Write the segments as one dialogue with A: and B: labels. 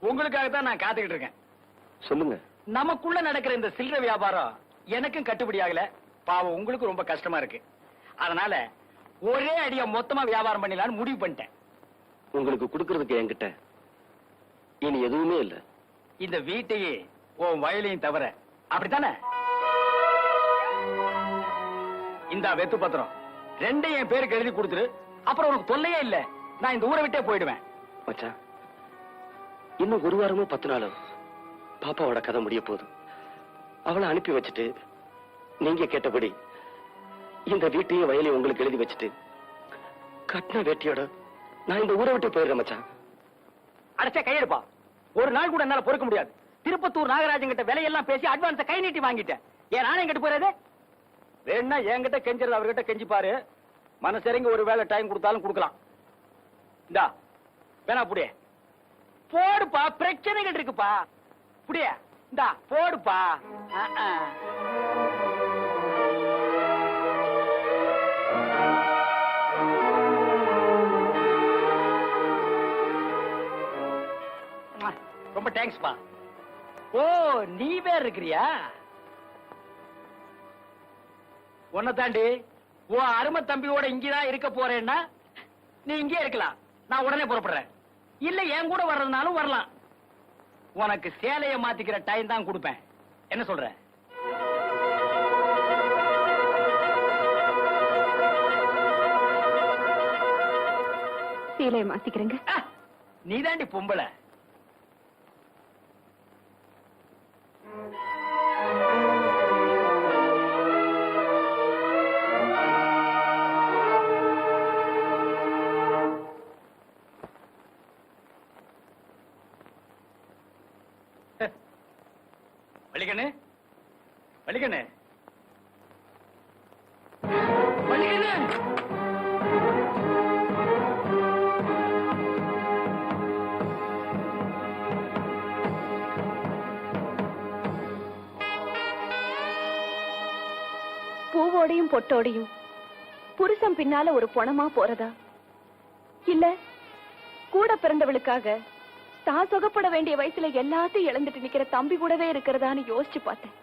A: உங்களுக்காக தான் நான் காத்துக்கிட்டு இருக்கேன்.
B: சொல்லுங்க.
A: நமக்குள்ள நடக்கிற இந்த சில்லறை வியாபாரம் எனக்கும் கட்டுப்படி ஆகல. பாவம் உங்களுக்கு ரொம்ப கஷ்டமா இருக்கு. அதனால ஒரே அடியா மொத்தமா வியாபாரம் பண்ணிடலாம்னு முடிவு பண்ணிட்டேன்.
B: உங்களுக்கு கொடுக்கறதுக்கு என்கிட்ட இனி எதுவுமே இல்ல.
A: இந்த வீட்டையே உன் வயலையும் தவிர அப்படித்தானே? இந்தா வெத்து பத்திரம். ரெண்டையும் என் பேருக்கு எழுதி கொடுத்துரு. அப்புறம் உனக்கு தொல்லையே இல்ல. நான் இந்த ஊரை விட்டே போயிடுவேன்.
B: மச்சான் இன்னும் ஒரு வாரமோ பத்து நாளோ? பாப்பாவோட கதை முடிய போதும். அவளை அனுப்பி வச்சுட்டு நீங்க கேட்டபடி இந்த வீட்டையும் வயலையும் உங்களுக்கு எழுதி வச்சுட்டு கட்டின வேட்டியோட நான் இந்த ஊரை விட்டு போயிடுறேன் மச்சான்.
A: அடைச்சா கையெடுப்பா. ஒரு நாள் கூட என்னால பொறுக்க முடியாது. திருப்பத்தூர் நாகராஜன் கிட்ட விலையெல்லாம் பேசி அட்வான்ஸ கை நீட்டி வாங்கிட்டேன். ஏன் நானே கிட்ட போறது வேணா என்கிட்ட கெஞ்சிறது அவர்கிட்ட கெஞ்சிப்பாரு பாரு. மனசிறங்கி ஒரு வேலை டைம் கொடுத்தாலும் கொடுக்கலாம். இந்தா வேணா அப்படியே போடுப்பா பிரச்சனைகள் இருக்குப்பா. புடியா? இந்தா போடுப்பா. ஆ, ஆ. ரொம்ப தேங்க்ஸ்ப்பா. ஓ நீ வேற இருக்கிறியா? உன்னை தாண்டி உன் அருமை தம்பியோட இங்கதான் இருக்க போறேன்னா நீ இங்கே இருக்கலாம். நான் உடனே புறப்படுறேன். இல்ல என் கூட வர்றதுனாலும் வரலாம். உனக்கு சேலைய மாத்திக்கிற டைம் தான் கொடுப்பேன். என்ன சொல்ற?
C: சீலையை மாத்திக்கிறேங்க.
A: நீ தாண்டி பொம்பளை.
C: பூவோடையும் பொட்டோடையும். புருஷன் பின்னால ஒரு பொணமா போறதா? இல்ல கூட பிறந்தவளுக்காக தான் சுகப்பட வேண்டிய வயசுல எல்லாத்தையும் இழந்துட்டு நிக்கிற தம்பி கூடவே இருக்கிறதான்னு யோசிச்சு பார்த்தேன்.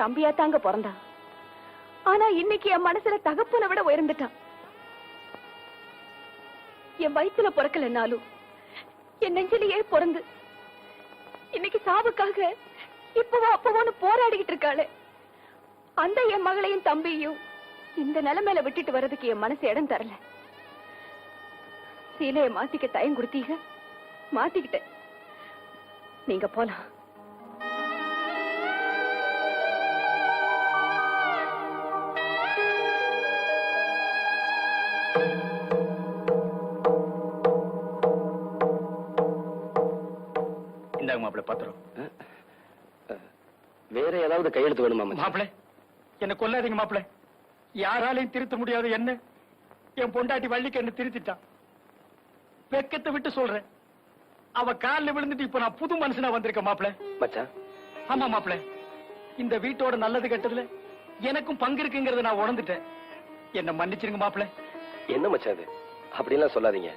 C: தம்பியா தாங்க பிறந்தான் ஆனா இன்னைக்கு என் மனசுல தகப்பனை விட உயர்ந்துட்டான். என் வயிற்றுல பிறக்கலன்னாலும் என் நெஞ்சிலேயே பிறந்து இன்னைக்கு சாவுக்காக இப்பவோ அப்பவோன்னு போராடிக்கிட்டு இருக்காளே. அந்த என் மகளையும் தம்பியையும் இந்த நிலைமையில விட்டுட்டு வர்றதுக்கு என் மனசு இடம் தரல. சீலைய மாத்திக்க தயம் கொடுத்தீங்க? மாத்திக்கிட்டேன். நீங்க போலாம்.
A: இந்தாங்க மாப்பிள்ள பத்திரம்.
B: வேற ஏதாவது கையெழுத்து வேணுமா மச்சான்?
A: மாப்பிள என்ன கொல்லாதீங்க மாப்பிள யாராலையும் திருத்த முடியாது என்ன. என் பொண்டாட்டி வள்ளிக்கு என்ன திருத்திட்டான் வெக்கத்தை விட்டு சொல்றேன். அவ கால்ல விழுந்துட்டு இப்ப நான் புது மனுஷனா வந்திருக்கேன் மாப்பிள
B: மச்சான்.
A: ஆமா மாப்பிள இந்த வீட்டோட நல்லது கெட்டதுல எனக்கும் பங்கு இருக்குங்கறத நான் உணர்ந்துட்டேன். என்ன மன்னிச்சிருங்க மாப்பிள
B: என்ன மச்சான் அது அப்படிலாம் சொல்லாதீங்க.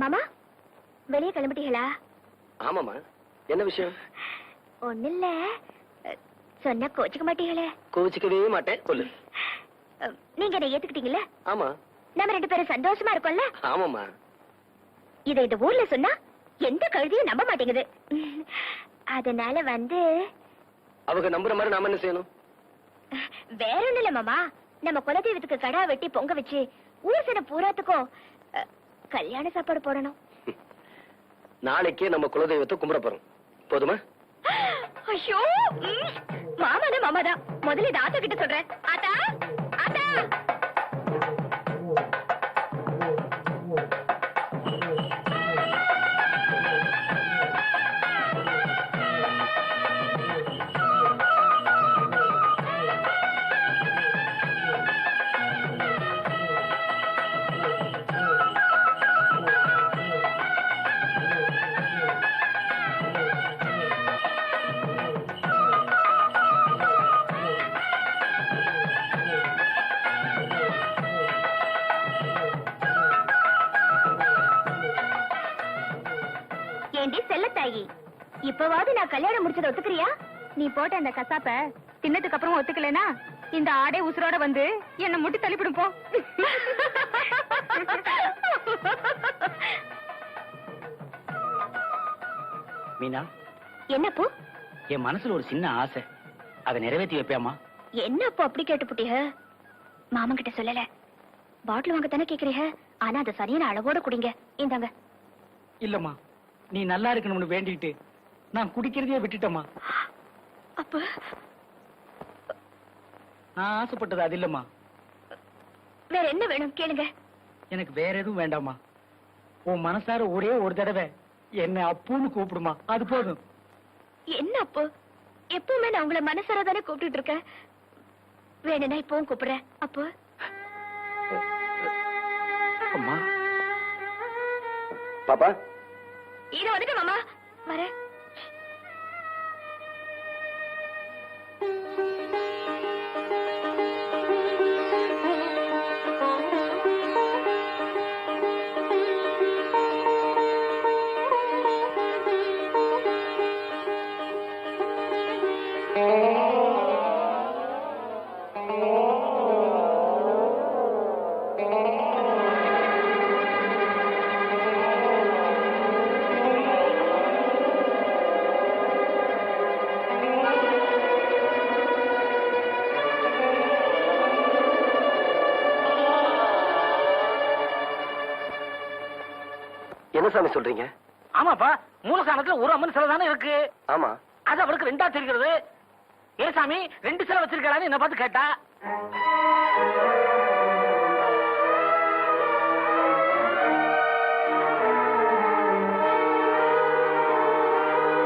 D: மாமா வெளியே கிளம்பிட்டீங்களா?
B: ஆமாமா என்ன விஷயம்?
D: ஒண்ணு இல்ல சொன்னா கோச்சுக்க மாட்டீங்களே.
B: கோவிச்சுக்கவே மாட்டேன். சொல்லு.
D: நீங்க என்ன ஏத்துக்கிட்டீங்கல்ல?
B: ஆமா.
D: நம்ம ரெண்டு பேரும் சந்தோஷமா இருக்கோம்ல?
B: ஆமாமா
D: இதை இந்த ஊர்ல சொன்னா எந்த கழுதியும் நம்ப மாட்டேங்குது. அதனால வந்து
B: அவங்க நம்புற மாதிரி நாம என்ன செய்யணும்?
D: வேற ஒண்ணு இல்ல மாமா. நம்ம குலதெய்வத்துக்கு கடா வெட்டி பொங்க வச்சு ஊர் சன பூராத்துக்கும் கல்யாண சாப்பாடு போடணும்.
B: நாளைக்கே நம்ம குலதெய்வத்தை கும்பிட போறோம். போதுமா?
D: ஐயோ மாமாதான் மாமாதான். முதல்ல இது ஆத்தா கிட்ட சொல்றேன். ஆத்தா ஆத்தா. நான் கல்யாணம் முடிச்சதை ஒத்துக்கிறியா?
C: நீ போட்ட அந்த கசாப்ப தின்னதுக்கு அப்புறம் ஒத்துக்கலைனா இந்த ஆடே உசுரோட வந்து என்ன முட்டி தள்ளிவிடும் போ.
A: மீனா
D: என்னப்போ
A: என் மனசுல ஒரு சின்ன ஆசை. அதை நிறைவேற்றி வைப்பியாமா
D: என்னப்போ அப்படி கேட்டுப்புட்டீங்க மாமன் கிட்ட சொல்லல. பாட்டில் வாங்க தானே கேக்குறீங்க ஆனா அதை சரியான அளவோட குடிங்க. இந்தாங்க.
A: இல்லம்மா நீ நல்லா இருக்கணும்னு வேண்டிக்கிட்டு நான் குடிக்கிறதையே விட்டுட்டேம்மா.
D: அப்ப?
A: நான் ஆசைப்பட்டது அது இல்லம்மா.
D: வேற என்ன வேணும்? கேளுங்க.
A: எனக்கு வேற எதுவும் வேண்டாம்மா. உன் மனசார ஒரே ஒரு தடவை என்ன அப்புன்னு கூப்பிடுமா. அது போதும்.
D: என்ன அப்போ? எப்பவுமே நான் உங்களை மனசார தானே கூப்பிட்டுட்டு இருக்கேன். வேணும்னா இப்பவும் கூப்பிடுறேன். அப்போ?
A: அம்மா.
B: பாப்பா?
D: இது வந்துட்டு மாமா. வரேன்.
B: என்ன சாமி சொல்றீங்க?
A: ஆமாப்பா மூலஸ்தானத்துல ஒரு அம்மன் சிலை தானே இருக்கு.
B: ஆமா.
A: அது அவருக்கு ரெண்டா தெரிகிறது. ஏ சாமி ரெண்டு சிலை வச்சிருக்காளான்னு என்ன பார்த்து கேட்டா.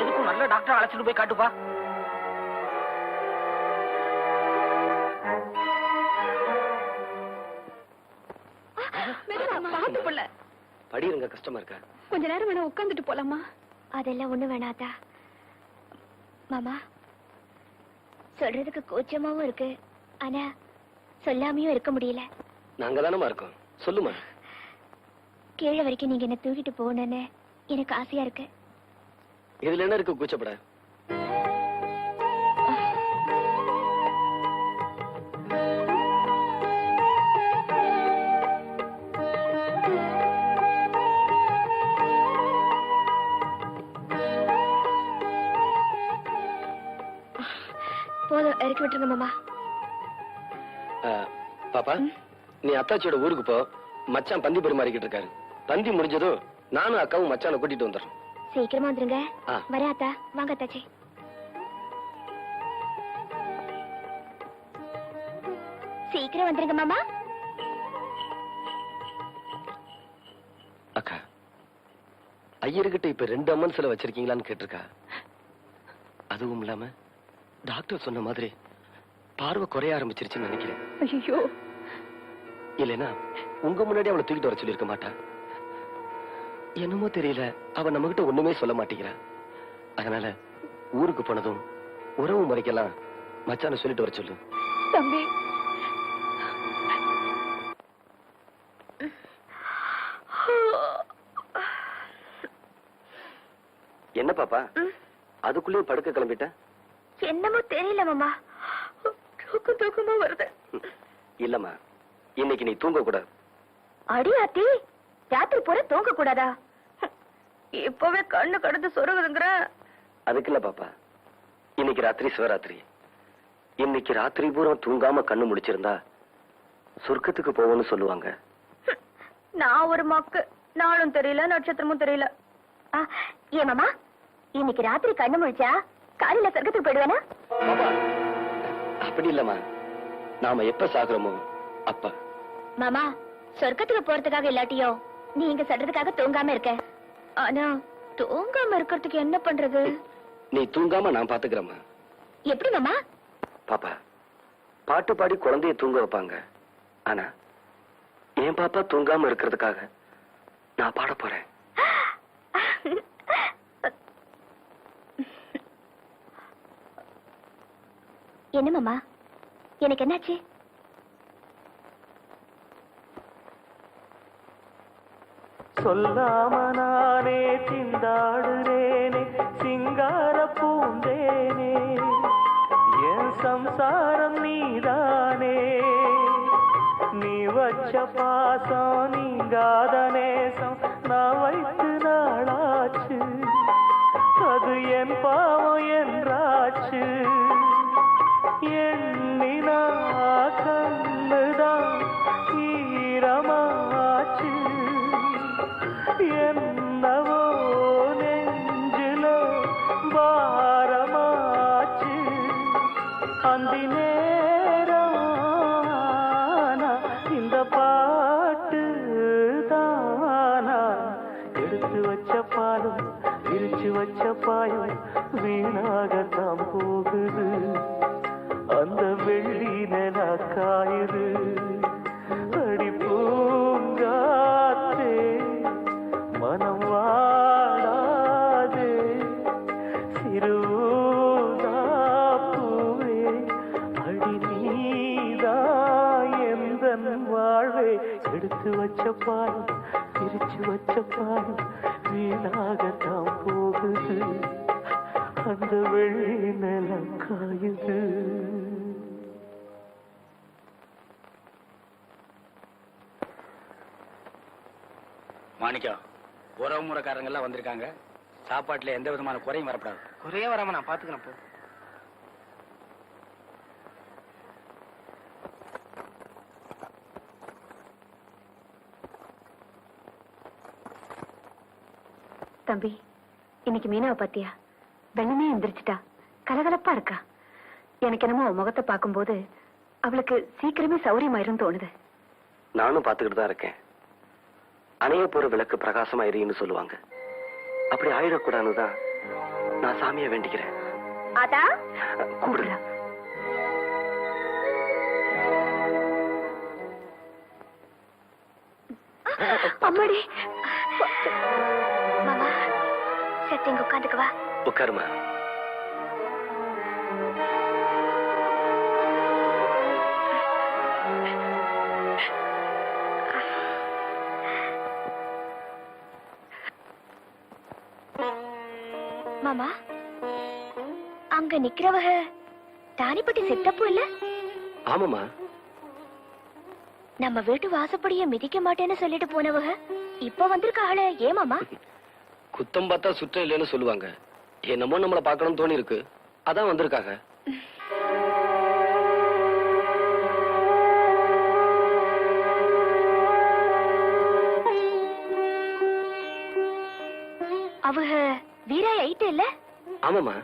A: எதுக்கும் நல்ல டாக்டர் அழைச்சிட்டு போய் காட்டுப்பா.
B: படியிருங்க கஷ்டமா இருக்கா
C: கொஞ்ச நேரம் வேணா உட்காந்துட்டு போலாமா?
D: அதெல்லாம் ஒண்ணு வேணாதா மாமா சொல்றதுக்கு கூச்சமாவும் இருக்கு. ஆனா சொல்லாமையும் இருக்க முடியல.
B: நாங்க தானமா இருக்கோம். சொல்லுமா
D: கீழே வரைக்கும் நீங்க என்ன தூக்கிட்டு போகணும்னு எனக்கு ஆசையா இருக்கு.
B: இதுல என்ன இருக்கு? கூச்சப்பட.
D: இறக்கி விட்டுருங்க மாமா.
B: பாப்பா நீ அத்தாச்சியோட ஊருக்கு போ. மச்சான் பந்தி பரிமாறிக்கிட்டு இருக்காரு. பந்தி முடிஞ்சதும் நானும் அக்காவும் மச்சானை கூட்டிட்டு வந்துடுறோம்.
D: சீக்கிரமா வந்துருங்க. வரேன் அத்தா. வாங்க அத்தாச்சி. சீக்கிரம் வந்துருங்க மாமா.
B: அக்கா ஐயர்கிட்ட இப்ப ரெண்டு அம்மன் சிலை வச்சிருக்கீங்களான்னு கேட்டிருக்கா. அதுவும் இல்லாம டாக்டர் சொன்ன மாதிரி பார்வை குறைய ஆரம்பிச்சிருச்சுன்னு நினைக்கிறேன்.
C: ஐயோ
B: இல்லைன்னா உங்க முன்னாடி அவளை தூக்கிட்டு வர சொல்லியிருக்க மாட்டா. என்னமோ தெரியல அவ நம்ம கிட்ட ஒண்ணுமே சொல்ல மாட்டேங்கிறா. அதனால ஊருக்கு போனதும் உறவு முறைக்கெல்லாம் மச்சான சொல்லிட்டு வர சொல்லு.
C: தம்பி.
B: என்ன பாப்பா? அதுக்குள்ளேயும் படுக்க கிளம்பிட்ட?
D: என்னமோ தெரியல மாமா. தூக்கம் தூக்கமா வருது.
B: இல்லம்மா இன்னைக்கு நீ தூங்க கூடாது.
D: அடி ஆத்தி. ராத்திரி பூரா தூங்க கூடாதா? இப்பவே கண்ணு கடந்து சொருகுதுங்கிற.
B: அதுக்கு இல்ல பாப்பா. இன்னைக்கு ராத்திரி சிவராத்திரி. இன்னைக்கு ராத்திரி பூரா தூங்காம கண்ணு முடிச்சிருந்தா சொர்க்கத்துக்கு போவோம்னு சொல்லுவாங்க.
D: நான் ஒரு மக்கு. நாளும் தெரியல நட்சத்திரமும் தெரியல. ஆ, ஏன் மாமா? இன்னைக்கு ராத்திரி கண்ணு முழிச்சா காலையில சொர்க்கத்துக்கு போயிடுவேனா?
B: அப்படி இல்லம்மா. நாம எப்ப சாகுறோமோ அப்ப.
D: மாமா சொர்க்கத்துக்கு போறதுக்காக இல்லாட்டியோ நீங்க சொல்றதுக்காக தூங்காம இருக்க. ஆனா தூங்காம இருக்கிறதுக்கு என்ன பண்றது?
B: நீ தூங்காம நான் பாத்துக்கிறேம்மா.
D: எப்படி மாமா?
B: பாப்பா பாட்டு பாடி குழந்தைய தூங்க வைப்பாங்க. ஆனா என் பாப்பா தூங்காம இருக்கிறதுக்காக நான் பாட போறேன்.
D: என்ன மாமா? எனக்கு என்னாச்சு?
E: சொல்லாம நானே திண்டாடுறேனே சிங்கார பூந்தேனே. என் சம்சாரம் நீதானே. நீ வச்ச பாசம் நீங்காத நேசம் நான் வைத்து நாளாச்சு. அது என் பாவம் என்றாச்சு. எண்ணினா கண்ணுதான் ஈரமாச்சு. என்னவோ நெஞ்சில பாரமாச்சு. அந்தி நேரம் இந்த பாட்டு தானா? எடுத்து வச்ச பாலும் விரிச்சு வச்ச பாயும் வெள்ளி காயுது அடி பூங்காத்தே மனம் வாடாதே சிறுதாப்பூவே அடி நீதா எந்த வாழ்வே எடுத்து வச்ச பால் பிரிச்சு வச்ச பால் வீணாகத்தான் போகுது. அந்த வெள்ளி நிலம் காயுது
A: மாணிக்கம் உறவு முறைக்காரங்க எல்லாம் வந்திருக்காங்க. சாப்பாட்டுல எந்த விதமான குறையும் வரப்படாது.
B: குறைய வராம நான் பாத்துக்கிறேன் போ.
D: தம்பி இன்னைக்கு மீனாவை பாத்தியா? வெள்ளமே எந்திரிச்சிட்டா. கலகலப்பா இருக்கா. எனக்கு என்னமோ முகத்தை பார்க்கும்போது அவளுக்கு சீக்கிரமே சௌரியமாயிரும் தோணுது.
B: நானும் பாத்துக்கிட்டு தான் இருக்கேன். அணைய போற விளக்கு பிரகாசமா எரியும்னு சொல்லுவாங்க. அப்படி ஆயிடக்கூடாதுன்னு தான் நான் சாமியை வேண்டிக்கிறேன். கூப்பிடுற
D: அம்மாடி. மாமா சரி இங்க உட்காந்துக்கு வா.
B: உட்காருமா
D: அங்க நிக்கிறவக தானிப்பட்டி செத்தப்போ இல்ல?
B: ஆமாமா
D: நம்ம வீட்டு வாசப்படிய மிதிக்க மாட்டேன்னு சொல்லிட்டு போனவக இப்ப வந்திருக்காளே ஏன் மாமா
B: குத்தம் பார்த்தா சுற்றம் இல்லைன்னு சொல்லுவாங்க. என்னமோ நம்மள பார்க்கணும்னு தோணி இருக்கு அதான் வந்திருக்காங்க.
D: அவக வீராய் ஐட்டு இல்ல?
B: ஆமாமா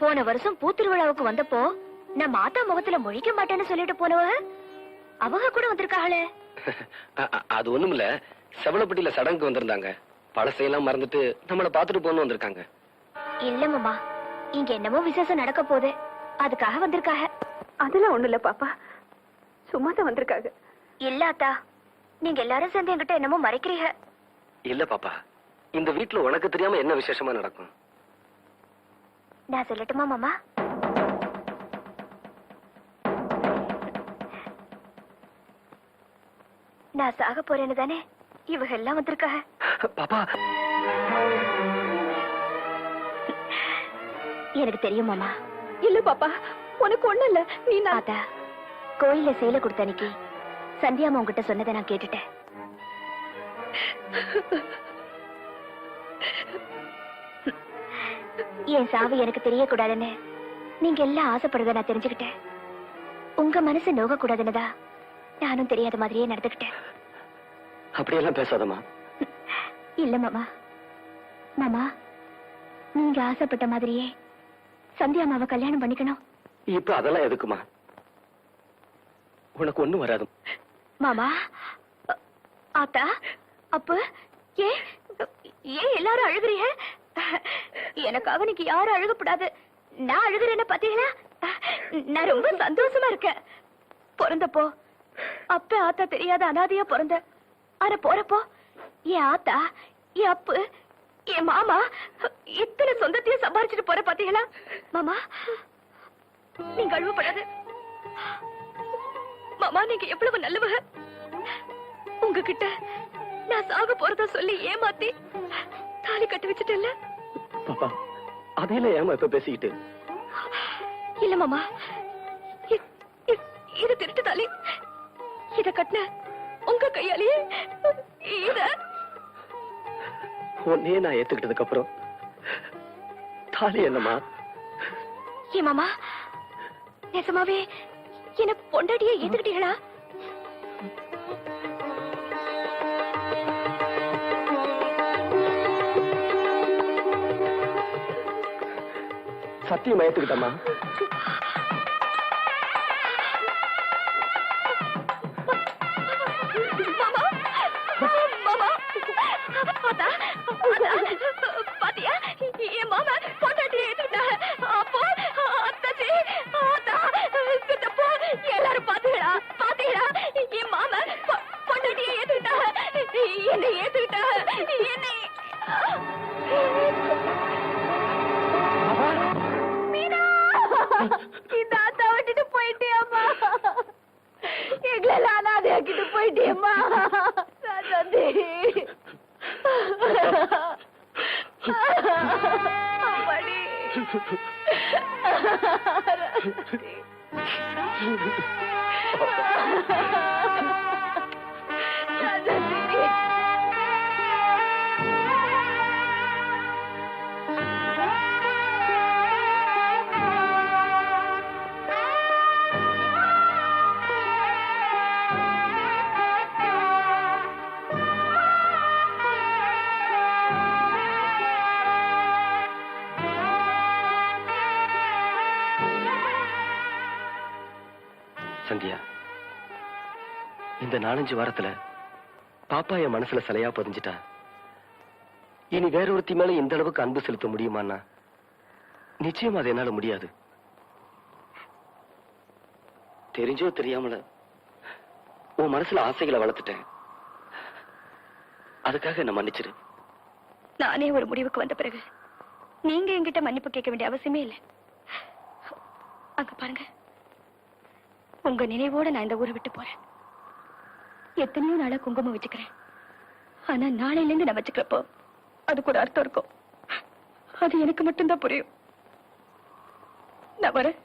D: போன வருஷம் பூத்திருவிழாவுக்கு வந்தப்போ நம்ம ஆத்தா முகத்துல முழிக்க மாட்டேன்னு சொல்லிட்டு போனவக அவங்க கூட
B: அ- அது ஒண்ணுமில்ல. செவலப்பட்டியில சடங்குக்கு வந்திருந்தாங்க. பழசையெல்லாம் மறந்துட்டு நம்மள பாத்துட்டு போன்னு வந்திருக்காங்க.
D: இல்ல மாமா இங்க என்னமோ விசேஷம் நடக்க போகுது. அதுக்காக வந்திருக்காக
C: அதெல்லாம் ஒண்ணு இல்ல பாப்பா. சும்மா தான் வந்திருக்காங்க.
D: இல்ல அத்தா நீங்க எல்லாரும் சேர்ந்து என்கிட்ட என்னமோ மறைக்கிறீங்க.
B: இல்ல பாப்பா. இந்த வீட்ல உனக்கு தெரியாம என்ன விசேஷமா நடக்கும்?
D: நான் சொல்லட்டுமா மாமா? நான் சாக போறேன்னு தானே? இவங்க எல்லாம் வந்திருக்காக
B: பாப்பா.
D: எனக்கு தெரியும் மாமா.
C: இல்ல பாப்பா. உனக்கு ஒண்ணு இல்ல. நீ நான்
D: ஆத்தா கோயில்ல சேலை கொடுத்த அன்னைக்கு சந்தியாமா உங்ககிட்ட சொன்னதை நான் கேட்டுட்டேன். என் சாவு எனக்கு தெரியக்கூடாதுன்னு நீங்க எல்லாம் ஆசைப்படுறத நான் தெரிஞ்சுக்கிட்டேன். உங்க மனசு நோக கூடாதுன்னுதா நானும் தெரியாத மாதிரியே நடந்துக்கிட்டேன்.
B: அப்படியெல்லாம் பேசாதம்மா.
D: இல்ல மாமா. மாமா நீங்க ஆசைப்பட்ட மாதிரியே சந்தியாமாவை கல்யாணம் பண்ணிக்கணும்.
B: இப்ப அதெல்லாம் எதுக்குமா உனக்கு ஒண்ணும் வராது.
D: மாமா ஆத்தா அப்ப ஏன் ஏன் எல்லாரும் அழுகுறீங்க? எனக்காக நீங்க யாரும் அழுகப்படாது. நான் அழுகுறேன்னு பாத்தீங்களா நான் ரொம்ப சந்தோஷமா இருக்கேன். பிறந்தப்போ அப்ப ஆத்தா தெரியாத அனாதையா பிறந்த. ஆனா போறப்போ என் ஆத்தா என் அப்பு என் மாமா இத்தனை சொந்தத்தையும் சம்பாரிச்சுட்டு போற பாத்தீங்களா மாமா நீங்க அழுவப்படாது. மாமா நீங்க எவ்வளவு நல்லவங்க. உங்ககிட்ட நான் சாக போறதா சொல்லி ஏமாத்தி தாலி கட்டி வச்சுட்டேன்ல
B: பாப்பா அதையில ஏமா இப்ப பேசிக்கிட்டு?
D: இல்ல மாமா. இது திருட்டு தாலி. இத கட்டின உங்க கையாலேயே இத.
B: உன்னையே நான் ஏத்துக்கிட்டதுக்கு அப்புறம் தாலி என்னம்மா?
D: ஏ மாமா நிஜமாவே என்ன பொண்டாட்டியே ஏத்துக்கிட்டீங்களா?
B: சத்தியம் ஏத்துக்கிட்டம்மா
D: மாமா மாமா அத்தா Ha ha ha ha!
B: Sandhya. இந்த நாலஞ்சு வாரத்துல பாப்பா என் மனசுல சிலையா பதிஞ்சிட்டா. இனி வேற ஒருத்தி மேல இந்த அளவுக்கு அன்பு செலுத்த முடியுமான்னா நிச்சயம் அது என்னால முடியாது. தெரிஞ்சோ தெரியாமல உன் மனசுல ஆசைகளை வளர்த்துட்டேன். அதுக்காக என்ன மன்னிச்சிரு.
D: நானே ஒரு முடிவுக்கு வந்த பிறகு நீங்க என்கிட்ட மன்னிப்பு கேட்க வேண்டிய அவசியமே இல்லை. அங்க பாருங்க. உங்க நினைவோட நான் இந்த ஊரை விட்டு போறேன். எத்தனையோ நாளா குங்குமம் வச்சுக்கிறேன். ஆனா நாளையில இருந்து நான் வச்சுக்கிறப்போ அதுக்கு ஒரு அர்த்தம் இருக்கும். அது எனக்கு மட்டும்தான் புரியும். நான் வரேன்.